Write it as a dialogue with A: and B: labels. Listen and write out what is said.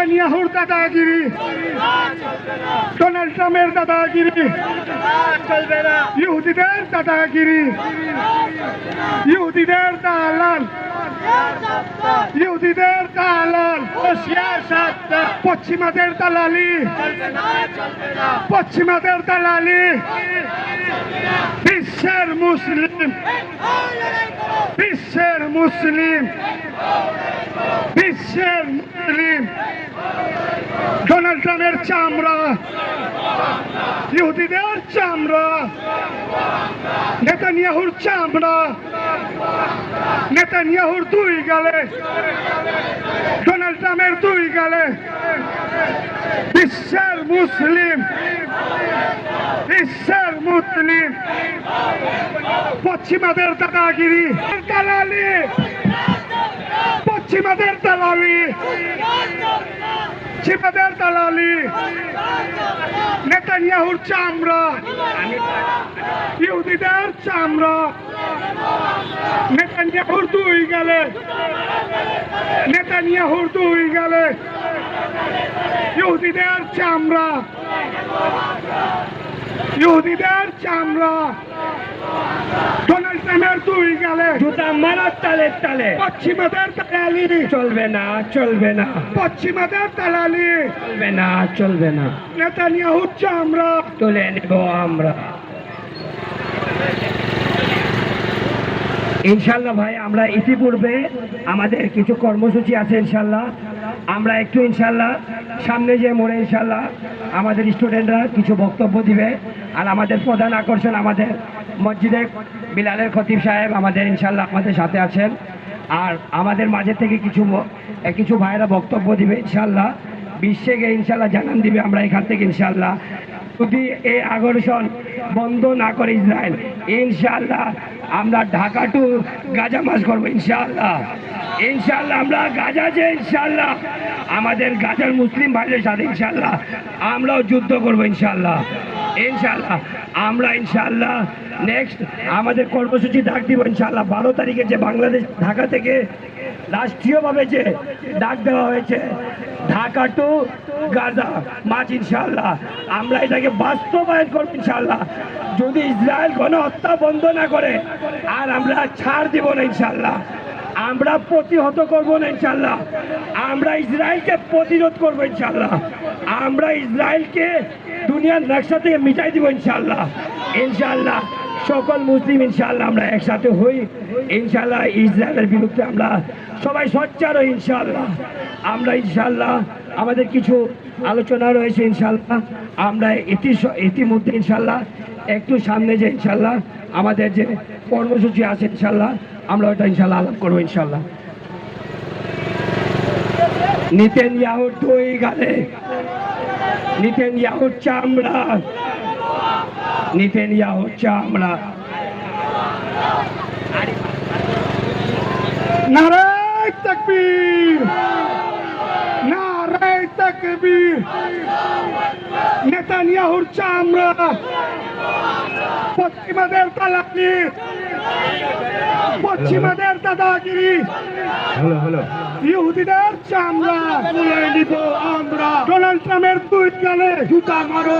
A: নেতানিয়াহুর দাদাগিরি ডোনাল্ড ট্রাম্পের দাদাগিরি
B: চলবে না
A: ইহুদিদের দাদাগিরি ইহুদিদের দালাল ইহুদিদের দালাল
B: সিয়াসত
A: পশ্চিমাদের দালালি
B: চলবে না চলবে না
A: পশ্চিমাদের দালালি বিশ্বের মুসলিম বিশ্বের মুসলিম বিশ্বের মুসলিম ডোনাল্ড ট্রাম্পের চামড়া। ইহুদিদের চামড়া। নেতানিয়াহুর চামড়া। নেতানিয়াহুর দুই গালে। ডোনাল্ড ট্রাম্পের দুই গালে। বিশ্বের মুসলিম। বিশ্বের মুসলিম। পশ্চিমাদের দাদাগিরি। দালালি পশ্চিমাদের দালালি। পশ্চিমাদের দালালি। নেতানিয়াহুর চামড়া। ইহুদিদের চামড়া। নেতানিয়াহুর দুই গেলে। নেতানিয়াহুর দুই গেলে। ইহুদিদের চামড়া। ইহুদিদের চামড়া। ডোনাল্ড ট্রাম্পের দুই গেলে।
B: জুতা মারার তালে তালে।
A: পশ্চিমাদের দালালি।
B: চলবে না চলবে না।
A: পশ্চিমাদের দালালি।
B: চলবে না চলবে না।
A: নেতানিয়াহুর চামড়া।
B: তুলে নেব আমরা। ইনশাল্লাহ ভাই আমরা ইতিপূর্বে আমাদের কিছু কর্মসূচি আছে ইনশাল্লাহ। আমরা একটু ইনশাল্লাহ সামনে যে মোড়ে ইনশাল্লাহ আমাদের স্টুডেন্টরা কিছু বক্তব্য দিবে আর আমাদের প্রধান আকর্ষণ আমাদের মসজিদে বিলালের খতিব সাহেব আমাদের ইনশাল্লাহ আমাদের সাথে আছেন। আর আমাদের মাঝে থেকে কিছু কিছু ভাইয়েরা বক্তব্য দিবে ইনশাল্লাহ বিশ্বে গিয়ে ইনশাল্লাহ জানান দিবে আমরা এখান থেকে ইনশাল্লাহ যদি এই আকর্ষণ বন্ধ না করে ইসরায়েল ইনশাল্লাহ আমরা ঢাকা টু গাজা মাস করব ইনশাল্লাহ ইনশাল্লাহ আমরা গাজা যে ইনশাল্লাহ আমাদের গাজার মুসলিম ভাইদের সাথে ইনশাল্লাহ আমরাও যুদ্ধ করব ইনশাল্লাহ ইনশাল্লাহ আমরা ইনশাল্লাহ নেক্সট আমাদের কর্মসূচি ডাক দিব ইনশাল্লাহ বারো তারিখে যে বাংলাদেশ ঢাকা থেকে রাষ্ট্রীয়ভাবে যে ডাক দেওয়া হয়েছে, ঢাকা টু গাজা। মাছ ইনশাল্লাহ আমরা এটাকে বাস্তবায়ন করব ইনশাল্লাহ যদি ইসরায়েল কোনো হত্যা বন্ধ না করে, আর আমরা ছাড় দিব না ইনশাল্লাহ আমরা প্রতিহত করব না ইনশাল্লাহ আমরা ইসরায়েলকে প্রতিরোধ করব ইনশাল্লাহ আমরা ইসরায়েলকে দুনিয়ার নকশা থেকে মিটাই দিব ইনশাল্লাহ ইনশাল্লাহ সকল মুসলিম ইনশাল্লাহ আমরা একসাথে হই। ইনশাল্লাহ ইসরায়েলের বিরুদ্ধে আমরা সবাই সচ্চার হই ইনশাল্লাহ আমরা ইনশাল্লাহ আমাদের কিছু আলোচনা রয়েছে ইনশাল্লাহ আমরা ইতি ইতিমধ্যে ইনশাল্লাহ একটু সামনে যে ইনশাল্লাহ আমাদের যে কর্মসূচি আছে ইনশাল্লাহ আমরা ওটা ইনশাল্লাহ আলাপ করব ইনশাল্লাহ নিতেন ইয়াহুর দুই গালে নিতেন ইয়াহুর চামড়া। নিতেন ইয়াহুর চামড়া
A: নারায় তকবীর নারায় তকবীর নেতানিয়াহুর চামড়া পশ্চিমাদের দালালি পশ্চিমাদের দাদাগিরি
B: হলো হলো।
A: ইহুদিদের চামড়া তুলে নিব আমরা ডোনাল্ড ট্রাম্পের দুই গালে! জুতা মারো